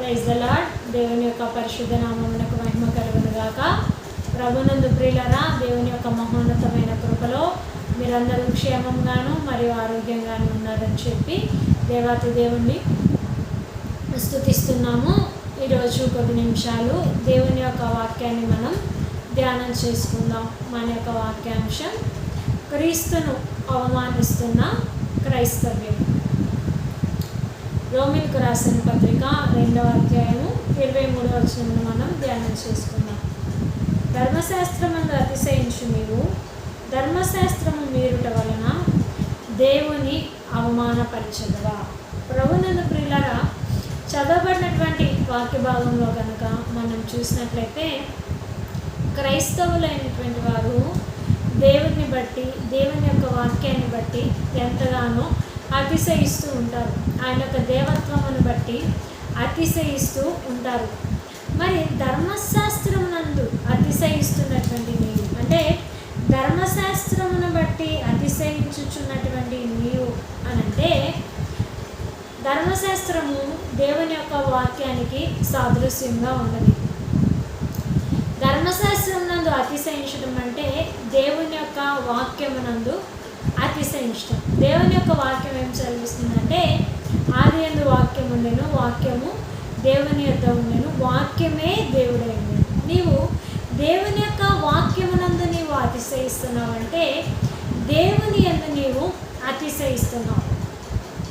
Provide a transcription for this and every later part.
Praise the దేవుని యొక్క పరిశుద్ధ నామమునకు మహిమ కలుగును గాక ప్రభునందు ప్రియులరా దేవుని యొక్క మహోన్నతమైన కృపలో మీరందరూ క్షేమంగాను మరియు ఆరోగ్యంగాను ఉన్నారని చెప్పి దేవాతి దేవుణ్ణి స్థుతిస్తున్నాము. ఈరోజు కొద్ది నిమిషాలు దేవుని యొక్క వాక్యాన్ని మనం ధ్యానం చేసుకుందాం. మన యొక్క వాక్యాంశం క్రీస్తును అవమానిస్తున్న క్రైస్తవ్యం. రోమిల్కు రాసిన పత్రిక రెండవ అధ్యాయము ఇరవై మూడవ వచనంలో మనం ధ్యానం చేసుకుందాం. ధర్మశాస్త్రమందు అతిశయించు మీరు ధర్మశాస్త్రము మీరుట వలన దేవుని అవమానపరిచదవా? ప్రభునందు ప్రియులరా చదవబడినటువంటి వాక్య భాగంలో కనుక మనం చూసినట్లయితే క్రైస్తవులైనటువంటి వారు దేవుని బట్టి దేవుని యొక్క వాక్యాన్ని బట్టి ఎంతగానో అతిశయిస్తూ ఉంటారు. ఆయన యొక్క దేవత్వమును బట్టి అతిశయిస్తూ ఉంటారు. మరి ధర్మశాస్త్రం నందు అతిశయిస్తున్నటువంటి నీవు అంటే ధర్మశాస్త్రమును బట్టి అతిశయించుచున్నటువంటి నీవు అని అంటే ధర్మశాస్త్రము దేవుని యొక్క వాక్యానికి సాదృశ్యంగా ఉన్నది. ధర్మశాస్త్రం నందు అతిశయించడం అంటే దేవుని యొక్క వాక్యమునందు అతిశయించడం దేవుని యొక్క వాక్యం ఏం చదివిస్తుందంటే ఆది ఎందు వాక్యం ఉండేను వాక్యము దేవుని యొక్క ఉండేను వాక్యమే దేవుడైంది. నీవు దేవుని యొక్క వాక్యమునందు నీవు అతిశయిస్తున్నావు అంటే దేవుని ఎందు నీవు అతిశయిస్తున్నావు.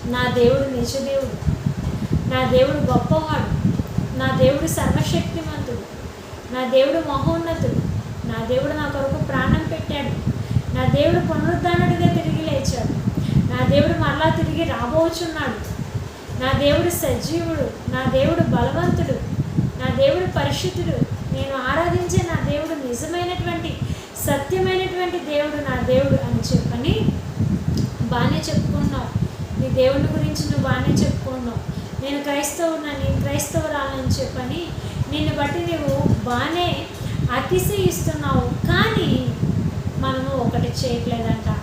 నా దేవుడు నిజదేవుడు నా దేవుడు గొప్పవాడు. నా దేవుడు సర్వశక్తిమంతుడు. నా దేవుడు మహోన్నతుడు. నా దేవుడు నా కొరకు ప్రాణం పెట్టాడు. నా దేవుడు పునరుద్ధానుడిగా తిరిగి లేచాడు. నా దేవుడు మరలా తిరిగి రాబోచున్నాడు. నా దేవుడు సజీవుడు నా దేవుడు బలవంతుడు నా దేవుడు పరిశుద్ధుడు. నేను ఆరాధించే నా దేవుడు నిజమైనటువంటి సత్యమైనటువంటి దేవుడు నా దేవుడు అని చెప్పని బాగానే చెప్పుకున్నావు. నీ దేవుని గురించి నువ్వు బాగానే చెప్పుకున్నావు. నేను క్రైస్తవునని క్రైస్తవురాలని చెప్పని నిన్ను బట్టి నువ్వు బాగానే అతిశయిస్తున్నావు. కానీ మనము ఒకటి చేయట్లేదంట.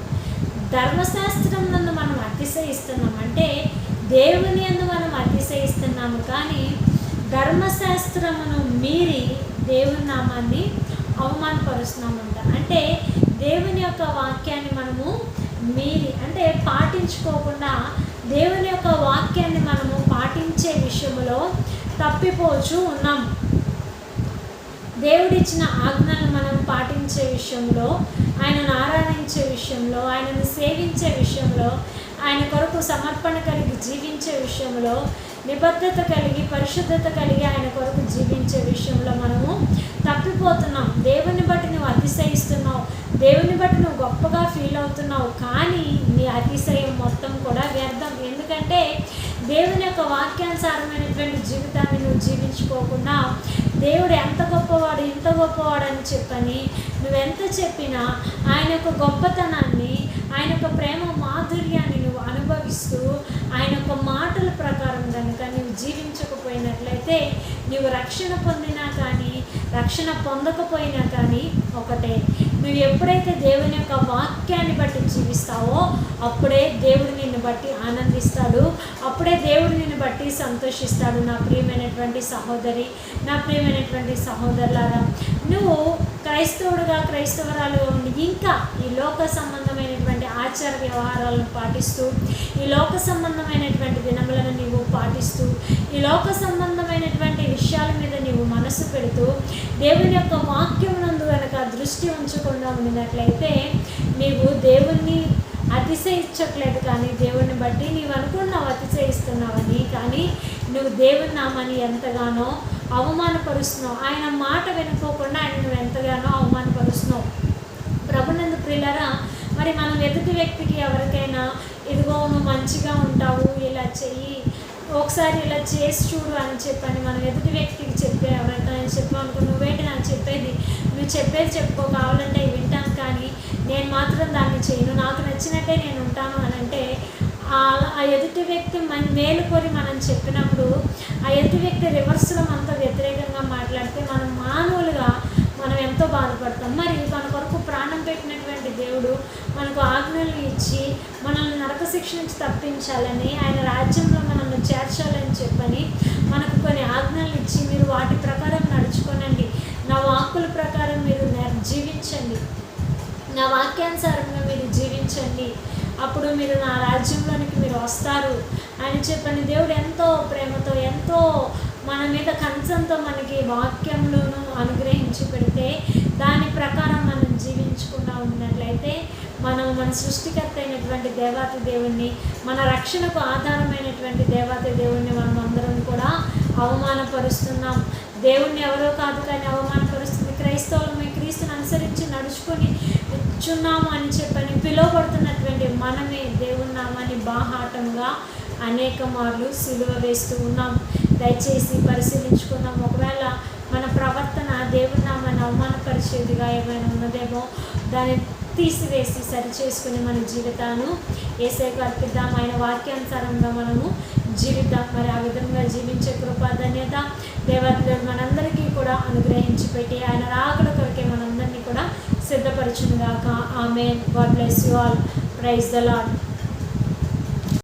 ధర్మశాస్త్రం నందు మనం అతిశయిస్తున్నాం. అంటే దేవుని అందు మనం అతిశయిస్తున్నాము. కానీ ధర్మశాస్త్రమును మీరి దేవుని నామాన్ని అవమానపరుస్తున్నామంట. అంటే దేవుని యొక్క వాక్యాన్ని మనము మీరి అంటే పాటించుకోకుండా దేవుని యొక్క వాక్యాన్ని మనము పాటించే విషయంలో తప్పిపోచు ఉన్నాం. దేవుడిచ్చిన ఆజ్ఞలను మనం పాటించే విషయంలో ఆయనను ఆరాధించే విషయంలో ఆయనను సేవించే విషయంలో ఆయన కొరకు సమర్పణ కలిగి జీవించే విషయంలో నిబద్ధత కలిగి పరిశుద్ధత కలిగి ఆయన కొరకు జీవించే విషయంలో మనము తప్పిపోతున్నాం. దేవుని బట్టి నువ్వు అతిశయిస్తున్నావు. దేవుని బట్టి నువ్వు గొప్పగా ఫీల్ అవుతున్నావు. కానీ నీ అతిశయం మొత్తం కూడా వ్యర్థం. ఎందుకంటే దేవుని యొక్క వాక్యానుసారమైనటువంటి జీవితాన్ని నువ్వు జీవించుకోకుండా దేవుడు ఎంత గొప్పవాడు ఇంత గొప్పవాడు అని చెప్పని నువ్వెంత చెప్పినా ఆయన యొక్క గొప్పతనాన్ని ఆయన యొక్క ప్రేమ మాధుర్యాన్ని నువ్వు అనుభవిస్తూ ఆయన యొక్క మాటల ప్రకారం కనుక నువ్వు జీవించకపోయినట్లయితే నువ్వు రక్షణ పొందినా కానీ రక్షణ పొందకపోయినా కానీ ఒకటే. నువ్వు ఎప్పుడైతే దేవుని యొక్క వాక్యాన్ని బట్టి జీవిస్తావో అప్పుడే దేవుడు నిన్ను బట్టి ఆనందిస్తాడు. అప్పుడే దేవుడు నిన్ను బట్టి సంతోషిస్తాడు. నా ప్రియమైనటువంటి సహోదరి నా ప్రియమైనటువంటి సహోదరులారా నువ్వు క్రైస్తవుడుగా క్రైస్తవరాలుగా ఉండి ఇంకా ఈ లోక సంబంధమైనటువంటి ఆచార వ్యవహారాలను పాటిస్తూ ఈ లోక సంబంధమైనటువంటి దినములను నీవు పాటిస్తూ ఈ లోక సంబంధమైనటువంటి విషయాల మీద నీవు మనసు పెడుతూ దేవుని యొక్క వాక్యమునందు దృష్టి ఉంచకుండా ఉండినట్లయితే నీవు దేవుణ్ణి అతిశయించట్లేదు కానీ దేవుణ్ణి బట్టి నీవు అనుకున్నావు అతిశయిస్తున్నావని కానీ నువ్వు దేవుని నామని ఎంతగానో అవమానపరుస్తున్నావు. ఆయన మాట వినుకోకుండా ఆయన నువ్వు ఎంతగానో అవమానపరుస్తున్నావు. ప్రభునందు ప్రియులరా మరి మనం ఎదుటి వ్యక్తికి ఎవరికైనా ఇదిగో నువ్వు మంచిగా ఉంటావు ఇలా చెయ్యి ఒకసారి ఇలా చేసి చూడు అని చెప్పని మనం ఎదుటి వ్యక్తికి చెప్పే ఎవరైనా చెప్పామనుకో నువ్వేంటి నాకు చెప్పేది? నువ్వు చెప్పేది చెప్పుకో కావాలంటే వింటాను కానీ నేను మాత్రం దాన్ని చేయను. నాకు నచ్చినట్టే నేను ఉంటాను అని అంటే ఆ ఎదుటి వ్యక్తి మన మేలు కోరి మనం చెప్పినప్పుడు ఆ ఎదుటి వ్యక్తి రివర్స్లో మనతో వ్యతిరేకంగా మాట్లాడితే మనం మామూలుగా మనం ఎంతో బాధపడతాం. మరి మన కొరకు ప్రాణం పెట్టినటువంటి దేవుడు మనకు ఆజ్ఞలు ఇచ్చి మనల్ని నరక శిక్ష నుంచి తప్పించాలని ఆయన రాజ్యంలో మనల్ని చేర్చాలని చెప్పని మనకు కొన్ని ఆజ్ఞలు ఇచ్చి మీరు వాటి ప్రకారం నడుచుకోనండి. నా వాక్కుల ప్రకారం మీరు జీవించండి. నా వాక్యానుసారంగా మీరు జీవించండి. అప్పుడు మీరు నా రాజ్యంలోనికి మీరు వస్తారు. అని చెప్పని దేవుడు ఎంతో ప్రేమతో ఎంతో మన మీద కంచంతో మనకి వాక్యంలోనూ అనుగ్రహించి పెడితే దాని ప్రకారం మనం జీవించకుండా ఉన్నట్లయితే మనం మన సృష్టికర్త అయినటువంటి దేవాతి దేవుణ్ణి మన రక్షణకు ఆధారమైనటువంటి దేవాతి దేవుణ్ణి మనం అందరం కూడా అవమానపరుస్తున్నాం. దేవుణ్ణి ఎవరో కాదు కానీ అవమానపరుస్తుంది. క్రైస్తవులమై క్రీస్తుని అనుసరించి నడుచుకొని చున్నాము అని చెప్పని పిలువబడుతున్నటువంటి మనమే దేవుని నామాన్ని బాహాటంగా అనేక మార్లు సిలువ వేస్తూ ఉన్నాం. దయచేసి పరిశీలించుకున్నాం ఒకవేళ మన ప్రవర్తన దేవుని నామాన్ని అవమానపరిచేదిగా ఏమైనా ఉన్నదేమో దాన్ని తీసివేసి సరి చేసుకుని మన జీవితాన్ని ఏసైకు అర్పిద్దాం ఆయన వాక్యానుసారంగా మనము జీవిద్దాం. మరి ఆ విధంగా జీవించే కృపా ధన్యత దేవతలు మనందరికీ కూడా అనుగ్రహించి పెట్టి ఆయన రాకడ కొరకే మనందరినీ కూడా సిద్ధపరచునుగాక. ఆమె God bless you all. Praise the Lord